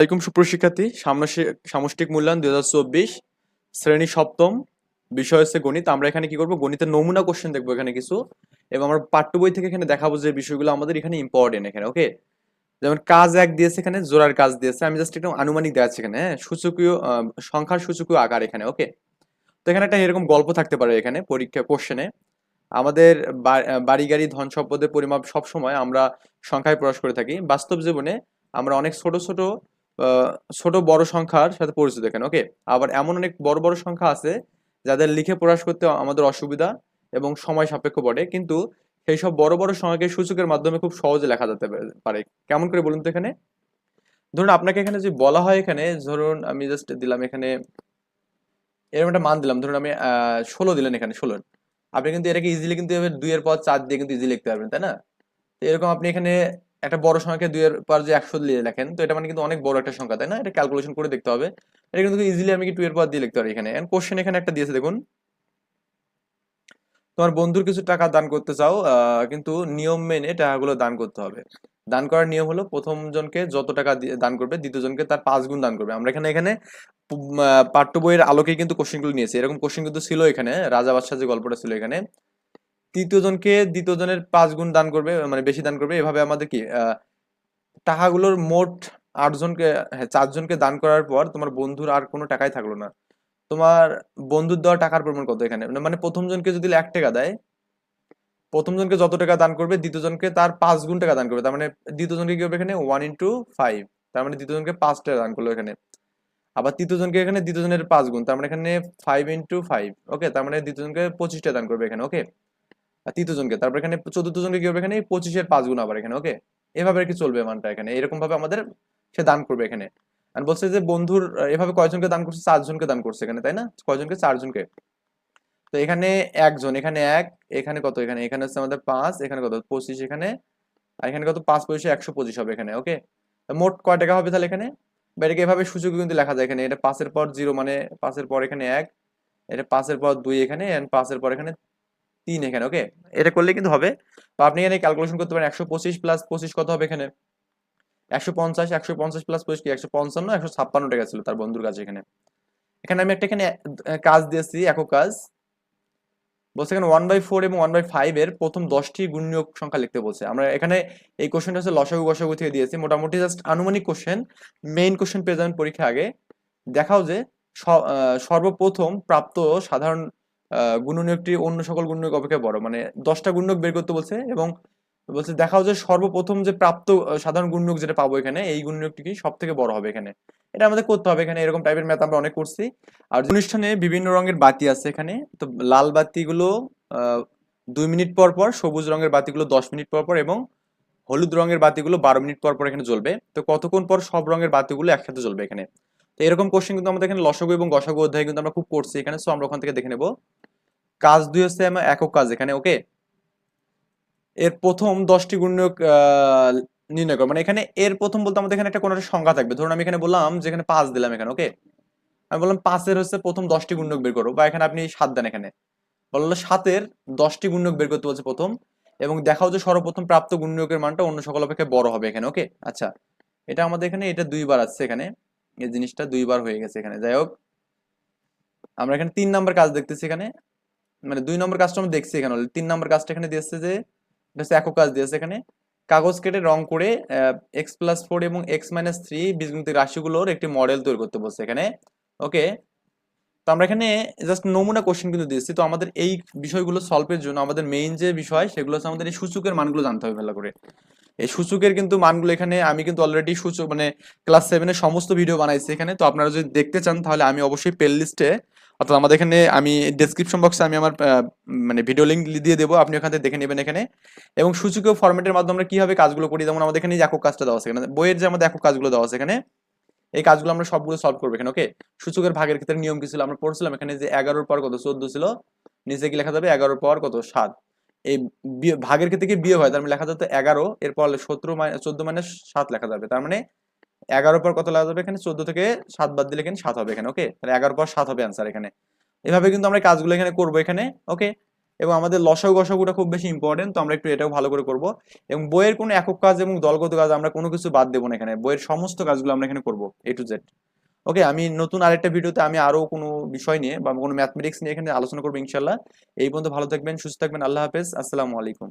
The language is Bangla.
আসসালামাইকুম সুপ্রশিক্ষার্থী সামষ্টিক মূল্যায়ন দুই হাজার চব্বিশ, শ্রেণি সপ্তম, বিষয় হচ্ছে গণিত। আমরা এখানে কি করব? গণিতের নমুনা কোশ্চেন দেখব এখানে কিছু। এবং আমরা পাঠ্য বই থেকে এখানে দেখাবো যে বিষয়গুলো আমাদের এখানে ইম্পর্টেন্ট এখানে ওকে যেমন কাজ এক দিয়েছে এখানে, জোড়ার কাজ দিয়েছে। আমি জাস্ট একটু আনুমানিক দেখাচ্ছি এখানে হ্যাঁ? সূচকীয় সংখ্যার সূচকীয় আকার এখানে ওকে তো এখানে একটা এরকম গল্প থাকতে পারে এখানে পরীক্ষা কোশ্চেনে আমাদের বাড়ি, গাড়ি, ধন সম্পদের পরিমাপ সব সময় আমরা সংখ্যায় প্রকাশ করে থাকি। বাস্তব জীবনে আমরা অনেক ছোট ছোট ছোট বড় সংখ্যার সাথে পরিচিত এখানে ওকে আবার এমন অনেক বড় বড় সংখ্যা আছে যাদের লিখে প্রকাশ করতে আমাদের অসুবিধা এবং সময় সাপেক্ষ পড়ে কিন্তু সেই সব বড় বড় সংখ্যাকে সূচকের মাধ্যমে খুব সহজে লেখা যেতে পারে কেমন করে বলুন তো এখানে? ধরুন আপনাকে এখানে যদি বলা হয় এখানে, ধরুন আমি জাস্ট দিলাম এখানে, এরকম একটা মান দিলাম, ধরুন আমি ষোলো দিলেন এখানে, ষোলো। আপনি কিন্তু এটাকে ইজিলি কিন্তু দুইয়ের পর চার দিয়ে কিন্তু ইজিলি লিখতে পারবেন, তাই না? এরকম আপনি এখানে একটা বড় সংখ্যাকে দুইয়ের পর যে একশো দিয়ে লেখেন, তো এটা মানে কিন্তু অনেক বড় একটা সংখ্যা, তাই না? এটা ক্যালকুলেশন করে দেখতে হবে। এটা কিন্তু ইজিলি আমি কি টু এর পর দিয়ে লিখতে পারি এখানে। কোশ্চেন এখানে একটা দিয়েছে, দেখুন। তোমার বন্ধুর কিছু টাকা দান করতে চাও কিন্তু নিয়ম মেনে টাকাগুলো দান করতে হবে। দান করার নিয়ম হলো প্রথম জনকে যত টাকা দান করবে, দ্বিতীয় জনকে তার পাঁচ গুণ দান করবে। আমরা এখানে এখানে পাঠ্য বইয়ের আলোকে কিন্তু কোশ্চেনগুলো নিয়েছি। এরকম কোশ্চেন কিন্তু ছিল এখানে, রাজা বাদশাহ যে গল্পটা ছিল এখানে। তৃতীয় জনকে দ্বিতীয় জনের পাঁচ গুণ দান করবে মানে বেশি দান করবে। এভাবে আমাদের কি টাকাগুলোর মোট আটজনকে হ্যাঁ চারজনকে দান করার পর তোমার বন্ধুর আর কোনো টাকাই থাকল না। তোমার বন্ধুর দেওয়া টাকার পরিমাণ কত এখানে? মানে প্রথম জনকে যদি এক টাকা দেয়, প্রথম জনকে যত টাকা দান করবে দ্বিতীয় জনকে তার পাঁচ গুণ টাকা দান করবে। তার মানে দ্বিতীয় জনকে কি হবে এখানে? ওয়ান ইন্টু ফাইভ তার মানে দ্বিতীয় জনকে পাঁচ টাকা দান করল এখানে। আবার তৃতীয় জনকে এখানে দ্বিতীয় জনের পাঁচ গুণ। তার মানে এখানে ফাইভ ইন্টু ফাইভ ওকে তার মানে দ্বিতীয় জনকে পঁচিশ টাকা দান করবে এখানে। ওকে তৃতীয় জনকে তারপর এখানে চতুর্থ জনকে কি হবে? এখানে পঁচিশের পাঁচ গুণ আবার এখানে ওকে এভাবে আর কি চলবে মানটা এখানে? এরকম ভাবে আমাদের সে দান করবে এখানে। আর বলছে যে বন্ধুর, এভাবে কয়জনকে দান করছে? চারজনকে দান করছে এখানে, তাই না? কয়জনকে? চারজনকে। তো এখানে একজন, এখানে এক, এখানে কত? এখানে এখানে হচ্ছে আমাদের পাঁচ, এখানে কত? পঁচিশ এখানে, আর এখানে কত? পাঁচ পঁচিশে একশো পঁচিশ হবে এখানে ওকে মোট কয় টাকা হবে তাহলে এখানে? বা এটাকে এভাবে সূচক কিন্তু লেখা যায় এখানে। এটা পাঁচের পর জিরো মানে পাঁচের পর এখানে এক, এটা পাঁচের পর দুই এখানে, and পাঁচের পর এখানে তিন এখানে ওকে এটা করলে কিন্তু হবে। তো আপনি এখানে ক্যালকুলেশন করতে পারেন একশো পঁচিশ প্লাস পঁচিশ কত হবে এখানে? একশো পঞ্চাশ একশো পঞ্চাশ প্লাস পঁচিশ কি? একশো পঞ্চান্ন, একশো ছাপ্পান্ন টাকা ছিল তার বন্ধুর কাছে এখানে। এখানে আমি একটা এখানে কাজ দিয়েছি, একক কাজ। বলছে এখানে ওয়ান বাই ফোর এবং ওয়ান বাই ফাইভ এর প্রথম দশটি গুণনীয়ক সংখ্যা লিখতে বলছে। আমরা এখানে এই কোশ্চেনটা হচ্ছে লসাগু গসাগু থেকে দিয়েছি। মোটামুটি জাস্ট আনুমানিক কোশ্চেন মেইন কোশ্চেন পেয়ে যাবেন পরীক্ষা আগে। দেখাও যে সর্বপ্রথম প্রাপ্ত সাধারণ গুণনীয়কটি অন্য সকল গুণনীয়ক অপেক্ষা বড়। মানে দশটা গুণনীয়ক বের করতে বলছে এবং বলছে, দেখাও যে সর্বপ্রথম যে প্রাপ্ত সাধারণ গুণনীয়ক যেটা পাবো এখানে, এই গুণনীয়কটি কি সব থেকে বড় হবে এখানে? এটা আমাদের করতে হবে। এখানে এরকম টাইপের ম্যাথ আমরা অনেক করছি। আর অনুষ্ঠানে বিভিন্ন রঙের বাতি আছে এখানে। তো লাল বাতিগুলো দুই মিনিট পর পর, সবুজ রঙের বাতিগুলো দশ মিনিট পর পর এবং হলুদ রঙের বাতিগুলো বারো মিনিট পর পর এখানে জ্বলবে। তো কতক্ষণ পর সব রঙের বাতিগুলো একসাথে জ্বলবে এখানে? তো এরকম কোশ্চেন কিন্তু আমাদের এখানে লসগু এবং গসাগু অধ্যায় কিন্তু আমরা খুব করছি এখানে। সো আমরা ওখান থেকে দেখে নেব। কাজ দুই হচ্ছে একক কাজ এখানে ওকে এর প্রথম দশটি গুণনীয়ক নির্ণয় করো। মানে এখানে এর প্রথম বলতে আমাদের এখানে একটা কোনো একটা সংখ্যা থাকবে। ধরুন আমি এখানে বললাম যে এখানে পাঁচ দিলাম এখানে ওকে আমি বললাম পাঁচের হচ্ছে প্রথম দশটি গুণনীয়ক বের করো, বা এখানে আপনি সাত দেন এখানে। বলল সাতের দশটি গুণনীয়ক বের করতে বলছে প্রথম, এবং দেখাও যে সর্বপ্রথম প্রাপ্ত গুণনীয়কের মানটা অন্য সকল অপেক্ষা বড় হবে এখানে ওকে আচ্ছা এটা আমাদের এখানে, এটা দুইবার আসছে এখানে। এই জিনিসটা দুইবার হয়ে গেছে এখানে। যাই হোক, আমরা এখানে তিন নাম্বার কাজ দেখতেছি এখানে। মানে দুই নম্বর কাজটা আমরা দেখছি এখানে তিন নম্বর কাজটা এখানে দিয়েছে যে, এটা একক কাজ দিয়েছে এখানে। কাগজ কেটে রং করে এক্স প্লাস ফোর এবং এক্স মাইনাস থ্রি বীজগণিতিক রাশিগুলোর একটি মডেল তৈরি করতে বলছে এখানে। ওকে তো আমরা এখানে জাস্ট নমুনা কোশ্চেন কিন্তু দিয়েছি। তো আমাদের এই বিষয়গুলো সলভের জন্য আমাদের মেইন যে বিষয়, সেগুলো হচ্ছে আমাদের এই সূচকের মানগুলো জানতে হবে ভালো করে। এই সূচকের কিন্তু মানগুলো এখানে আমি কিন্তু অলরেডি সূচক মানে ক্লাস সেভেনের সমস্ত ভিডিও বানাইছি এখানে। তো আপনারা যদি দেখতে চান, তাহলে আমি অবশ্যই প্লে লিস্টে অর্থাৎ আমাদের এখানে আমি ডেসক্রিপশন বক্সে আমি আমার মানে ভিডিও লিঙ্ক দিয়ে দেবো, আপনি ওখান থেকে দেখে নেবেন এখানে। এবং সূচকীয় ফরম্যাটের মাধ্যমে আমরা কীভাবে কাজগুলো করি, যেমন আমাদের এখানে একক কাজটা দেওয়া আছে এখানে। বইয়ের যে আমাদের একক কাজগুলো দেওয়া আছে এখানে, এই কাজগুলো আমরা সবগুলো সলভ করব এখানে ওকে সূচকের ভাগের ক্ষেত্রে নিয়ম কি ছিল? আমরা পড়ছিলাম এখানে যে এগারোর পর কত? চোদ্দ ছিল। নিচে কি লেখা যাবে? এগারোর পর কত? সাত। এই ভাগের ক্ষেত্রে কি বিয়ে হয়? তার মানে লেখা যাবে এগারো, এরপর সতেরো মাইনাস, চোদ্দ মানে সাত লেখা যাবে। তার মানে এগারোর পর কত লেখা যাবে এখানে? চোদ্দ থেকে সাত বাদ দিলে সাত হবে এখানে ওকে তাহলে এগারোর পর সাত হবে অ্যান্সার এখানে। এভাবে কিন্তু আমরা কাজগুলো এখানে করব এখানে ওকে এবং আমাদের লসাগু গসাগুটা খুব বেশি ইম্পর্টেন্ট তো আমরা একটু এটাও ভালো করে করব। এবং বইয়ের কোনো একক কাজ এবং দলগত কাজ আমরা কোনো কিছু বাদ দেবো না এখানে। বইয়ের সমস্ত কাজগুলো আমরা এখানে করব এ টু জেড ওকে আমি নতুন আরেকটা ভিডিওতে আমি আরও কোনো বিষয় নিয়ে বা কোনো ম্যাথমেটিক্স নিয়ে এখানে আলোচনা করব ইনশাল্লাহ এই পর্যন্ত ভালো থাকবেন, সুস্থ থাকবেন, আল্লাহ হাফেজ, আসসালামু আলাইকুম।